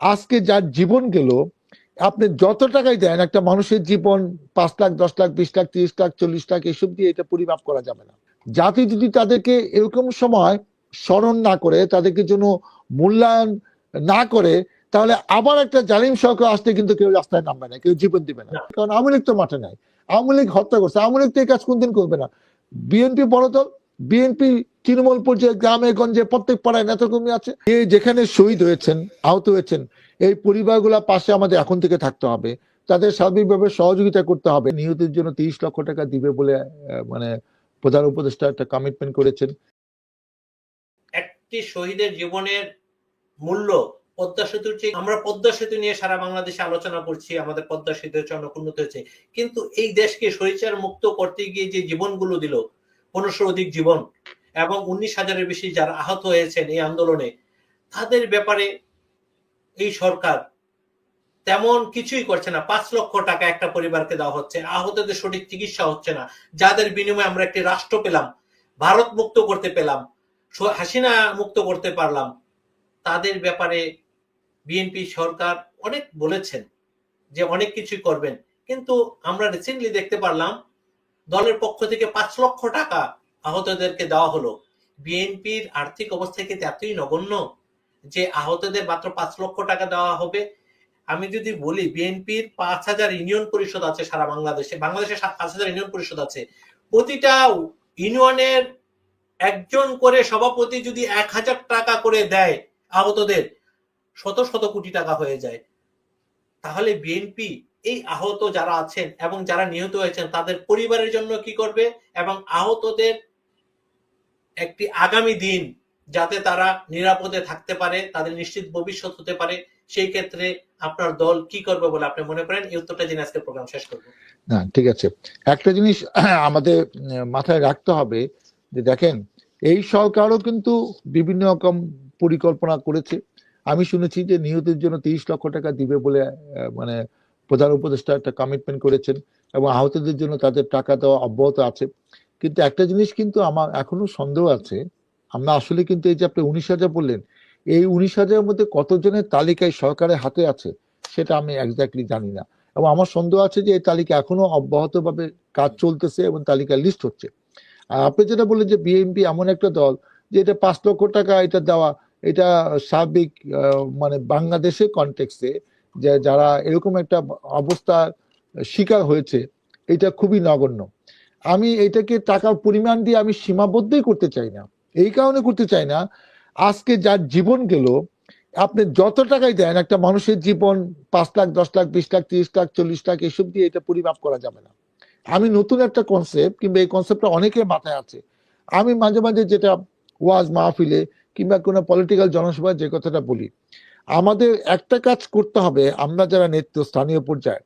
আজকে যার জীবন গেল, আপনি যত টাকাই দেন, একটা মানুষের জীবন পাঁচ লাখ, দশ লাখ, বিশ লাখ, তিরিশ লাখ, চল্লিশ লাখ, এসব দিয়ে এটা পরিমাপ করা যাবে না। জাতি যদি তাদেরকে এরকম সময় স্মরণ না করে, তাদেরকে জন্য মূল্যায়ন না করে, তাহলে আবার একটা জালিম সরকার আসতে কিন্তু কেউ রাস্তায় নামবে না, কেউ জীবন দিবে না। কারণ আওয়ামী লীগ তো মাঠে নাই। আওয়ামী লীগ হত্যা করছে। আওয়ামী লীগ তো এই কাজ কোনদিন করবে না। বিএনপি বড় দল বিএনপি তৃণমূল পর্যায়ে গ্রামে, গঞ্জে প্রত্যেক পাড়ায় নেতাকর্মী আছে। যেখানে শহীদ হয়েছেন, আহত হয়েছেন, এই পরিবারগুলা পাশে আমাদের এখন থেকে থাকতে হবে। তাদের সার্বিকভাবে সহযোগিতা করতে হবে। নিহতের জন্য তিরিশ লক্ষ টাকা দিবে বলে মানে প্রধান উপদেষ্টা একটা কমিটমেন্ট করেছেন। একটি শহীদের জীবনের মূল্য পদ্মা সেতুর চেয়ে আমরা পদ্মা সেতু নিয়ে সারা বাংলাদেশে আলোচনা করছি, আমাদের পদ্মা সেতু হচ্ছে অনেক উন্নত হয়েছে কিন্তু এই দেশকে সরিচার মুক্ত করতে গিয়ে যে জীবনগুলো দিল পনেরোশো অধিক জীবন এবং উনিশ হাজারের বেশি যারা আহত হয়েছেন এই আন্দোলনে, তাদের ব্যাপারে এই সরকার তেমন কিছুই করছে না। পাঁচ লক্ষ টাকা একটা পরিবারকে দেওয়া হচ্ছে। আহতদের সঠিক চিকিৎসা হচ্ছে না। যাদের বিনিময়ে আমরা একটি রাষ্ট্র পেলাম, ভারত মুক্ত করতে পেলাম হাসিনা মুক্ত করতে পারলাম, তাদের ব্যাপারে বিএনপি সরকার অনেক বলেছেন যে অনেক কিছু করবেন। কিন্তু আমরা রিসেন্টলি দেখতে পারলাম, দলের পক্ষ থেকে পাঁচ লক্ষ টাকা আহতদেরকে দেওয়া হলো। বিএনপির আর্থিক অবস্থা কি এতই নগণ্য যে আহতদের মাত্র পাঁচ লক্ষ টাকা দেওয়া হবে। আমি যদি বলি, বিএনপির পাঁচ হাজার ইউনিয়ন পরিষদ আছে সারা বাংলাদেশে বাংলাদেশে পাঁচ হাজার ইউনিয়ন পরিষদ আছে। প্রতিটা ইউনিয়নের একজন করে সভাপতি যদি এক হাজার টাকা করে দেয় আহতদের, শত শত কোটি টাকা হয়ে যায়। তাহলে বিএনপি, এই আহত যারা আছেন এবং যারা নিহত হয়েছেন, তাদের পরিবারের জন্য কি করবে? এবং আহতদের একটি আগামী দিন যাতে তারা নিরাপদে থাকতে পারে, তাদের নিশ্চিত ভবিষ্যৎ হতে পারে, সেই ক্ষেত্রে আপনার দল কি করবে বলে আপনি মনে করেন? এই উত্তরটা জেনে আজকে প্রোগ্রাম শেষ করব। না, ঠিক আছে। একটা জিনিস আমাদের মাথায় রাখতে হবে যে দেখেন, এই সরকারও কিন্তু বিভিন্ন রকম পরিকল্পনা করেছে। আমি শুনেছি যে নিহতের জন্য তিরিশ লক্ষ টাকা দিবে বলে মানে প্রধান উপদেষ্টা একটা কমিটমেন্ট করেছেন এবং আহতদের জন্য তাদের টাকা দেওয়া অব্যাহত আছে। কিন্তু একটা জিনিস কিন্তু আমার এখনও সন্দেহ আছে। আমরা আসলে কিন্তু এই যে আপনি উনিশ হাজার বললেন এই উনিশ হাজারের মধ্যে কতজনের তালিকায় সরকারের হাতে আছে সেটা আমি এক্স্যাক্টলি জানি না। এবং আমার সন্দেহ আছে যে এই তালিকা এখনও অব্যাহতভাবে কাজ চলতেছে এবং তালিকা লিস্ট হচ্ছে। আর আপনি যেটা বললেন যে বিএনপি এমন একটা দল যে এটা পাঁচ লক্ষ টাকা এটা দেওয়া এটা আহ, মানে বাংলাদেশের কনটেক্সে যে যারা এরকম একটা অবস্থার শিকার হয়েছে এটা খুবই নগণ্য। আমি এটাকে টাকার পরিমাণ দিয়ে আমি সীমাবদ্ধই করতে চাই না। এই কারণে করতে চাই না, আজকে যার জীবন গেল, আপনি যত টাকাই দেন, একটা মানুষের জীবন পাঁচ লাখ, দশ লাখ, বিশ লাখ, তিরিশ লাখ, চল্লিশ লাখ, এসব দিয়ে এটা পরিমাপ করা যাবে না। আমি নতুন একটা কনসেপ্ট কিংবা এই কনসেপ্টটা অনেকের মাথায় আছে। আমি মাঝে মাঝে যেটা ওয়াজ মাহফিলে কিংবা কোনো পলিটিক্যাল জনসভায় যে কথাটা বলি, আমাদের একটা কাজ করতে হবে, আমরা যারা নেতৃত্ব স্থানীয় পর্যায়ে,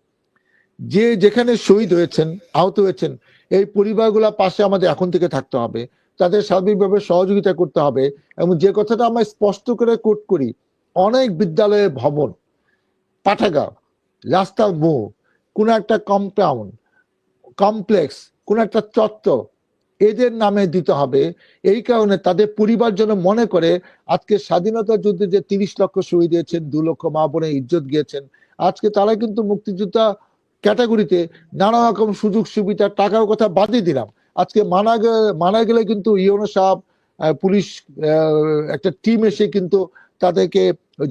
যে যেখানে শহীদ হয়েছেন, আহত হয়েছেন এই পরিবারগুলা পাশে আমাদের এখন থেকে থাকতে হবে। তাদের সার্বিকভাবে সহযোগিতা করতে হবে এবং যে কথাটা আমরা স্পষ্ট করে কোট করি, অনেক বিদ্যালয়ের ভবন, পাঠাগার, রাস্তার মুখ কোন একটা কম্পাউন্ড কমপ্লেক্স কোন একটা চত্বর, এদের নামে দিতে হবে। এই কারণে তাদের পরিবার যেন মনে করে, আজকে স্বাধীনতা যুদ্ধে যে তিরিশ লক্ষ শহীদ হয়েছেন, দু লক্ষ মা বোনের ইজ্জত গিয়েছেন, আজকে তারা কিন্তু মুক্তিযোদ্ধা ক্যাটাগরিতে নানা রকম সুযোগ সুবিধা টাকার কথা বাদই দিলাম। আজকে মানা মানা গেলে কিন্তু ইউনো সাহেব পুলিশ একটা টিম এসে কিন্তু তাদেরকে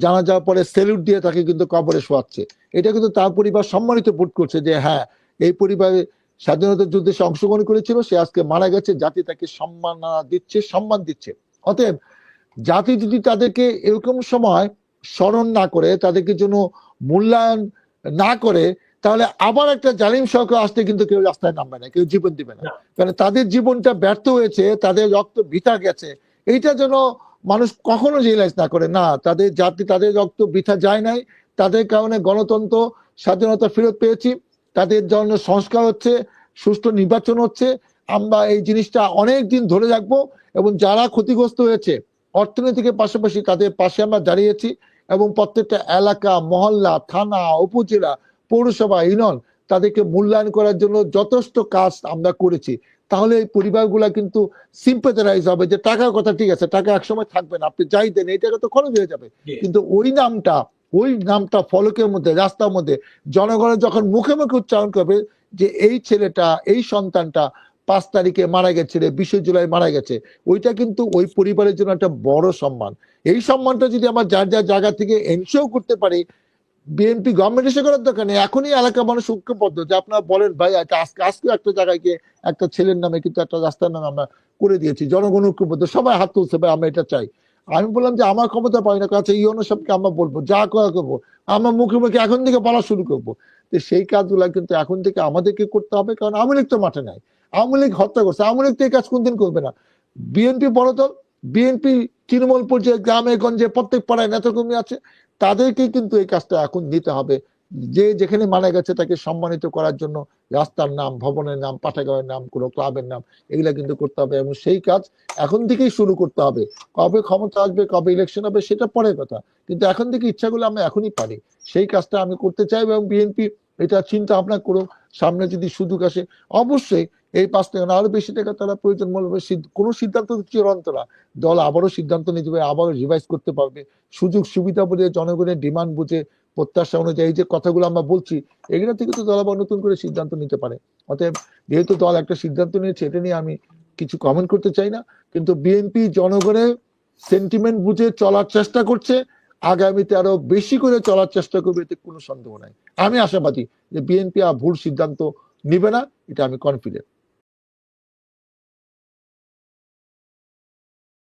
জানা যাওয়ার পরে সেলুট দিয়ে তাকে কিন্তু কবরে শোয়াচ্ছে। এটা কিন্তু তার পরিবার সম্মানিত বোধ করছে যে হ্যাঁ এই পরিবারে স্বাধীনতা যুদ্ধে সে অংশগ্রহণ করেছিল, সে আজকে মারা গেছে, জাতি তাকে সম্মান দিচ্ছে সম্মান দিচ্ছে। অতএব জাতি যদি তাদেরকে এরকম সময় স্মরণ না করে, তাদেরকে জন্য মূল্যায়ন না করে তাহলে আবার একটা জালিম সরকার আসতে কিন্তু কেউ রাস্তায় নামবে না কেউ জীবন দিবে না। কারণ তাদের জীবনটা ব্যর্থ হয়েছে তাদের রক্ত বৃথা গেছে এইটা যেন মানুষ কখনো রিয়েলাইজ না করে না তাদের জাতি তাদের রক্ত বৃথা যায় নাই তাদের কারণে গণতন্ত্র স্বাধীনতা ফেরত পেয়েছি তাদের জন্য সংস্কার হচ্ছে সুষ্ঠু নির্বাচন হচ্ছে আমরা এই জিনিসটা অনেক দিন ধরে রাখব এবং যারা ক্ষতিগ্রস্ত হয়েছে অর্থনৈতিকের পাশাপাশি তাদের পাশে আমরা দাঁড়িয়েছি এবং প্রত্যেকটা এলাকা মহল্লা থানা উপজেলা পৌরসভা ইউনিয়ন তাদেরকে মূল্যায়ন করার জন্য যথেষ্ট কাজ আমরা করেছি। তাহলে এই পরিবারগুলা কিন্তু সিম্পাথারাইজ হবে যে টাকার কথা ঠিক আছে টাকা একসময় থাকবে না আপনি যাই দেন এই টাকা তো খরচ হয়ে যাবে। কিন্তু ওই নামটা ওই নামটা ফলকের মধ্যে রাস্তার মধ্যে জনগণের যখন মুখে মুখে উচ্চারণ করবে যে এই ছেলেটা এই সন্তানটা পাঁচ তারিখে মারা গেছে রে বিশে জুলাই মারা গেছে ওইটা কিন্তু ওই পরিবারের জন্য একটা বড় সম্মান। এই সম্মানটা যদি আমার যার যার জায়গা থেকে এনশিও করতে পারি বিএনপি গভর্নমেন্ট এসে করার দরকার নেই। এখনই এলাকা মানুষ ঐক্যবদ্ধ যে আপনারা বলেন, ভাই, আজকে আজকে একটা জায়গায় গিয়ে একটা ছেলের নামে কিন্তু একটা রাস্তার নামে আমরা করে দিয়েছি। জনগণ ঐক্যবদ্ধ, সবাই হাত তুলছে, ভাই, আমরা এটা চাই। আমি বললাম যে, আমার ক্ষমতা পাই না। কাছে ইউনো সবকে আমরা বলব, যা করা করব। আমরা মুখে মুখে এখন থেকে বলা শুরু করব। তো সেই কাজগুলো কিন্তু এখন থেকে আমাদেরকে করতে হবে, কারণ আওয়ামী লীগ তো মাঠে নাই। আওয়ামী লীগ হত্যা করছে, আওয়ামী লীগ তো এই কাজ কোনদিন করবে না। বিএনপি বড় দল বিএনপি তৃণমূল পর্যায়ে গ্রামে গঞ্জে প্রত্যেক পাড়ায় নেতাকর্মী আছে। তাদেরকে কিন্তু এই কাজটা এখন নিতে হবে। যে যেখানে মারা গেছে তাকে সম্মানিত করার জন্য রাস্তার নাম, ভবনের নাম, পাঠাগারের নাম, কোনো ক্লাবের নাম, এগুলা কিন্তু করতে হবে এবং সেই কাজ এখন থেকেই শুরু করতে হবে। কবে ক্ষমতা আসবে, কবে ইলেকশন হবে সেটা পরের কথা। কিন্তু এখন থেকে ইচ্ছাগুলো আমরা এখনই পারি। সেই কাজটা আমি করতে চাই এবং বিএনপি এটা চিন্তা ভাবনা করো সামনে যদি সুযোগ আসে, অবশ্যই এই পাঁচ টাকা না আরও বেশি টাকা তারা প্রয়োজন মনে কোনো সিদ্ধান্ত চিরন্ত না। দল আবারও সিদ্ধান্ত নিতে পারবে আবারও রিভাইজ করতে পারবে। সুযোগ সুবিধা বুঝে জনগণের ডিমান্ড বুঝে, প্রত্যাশা অনুযায়ী যে কথাগুলো আমরা বলছি, এগুলো থেকে তো দল আবার নতুন করে সিদ্ধান্ত নিতে পারে। অতএব যেহেতু দল একটা সিদ্ধান্ত নিয়েছে, এটা নিয়ে আমি কিছু কমেন্ট করতে চাই না, কিন্তু বিএনপি জনগণের সেন্টিমেন্ট বুঝে চলার চেষ্টা করছে। আগামীতে আরও বেশি করে চলার চেষ্টা করবে, এতে কোনো সন্দেহ নাই। আমি আশাবাদী যে বিএনপি আর ভুল সিদ্ধান্ত নিবে না, এটা আমি কনফিডেন্ট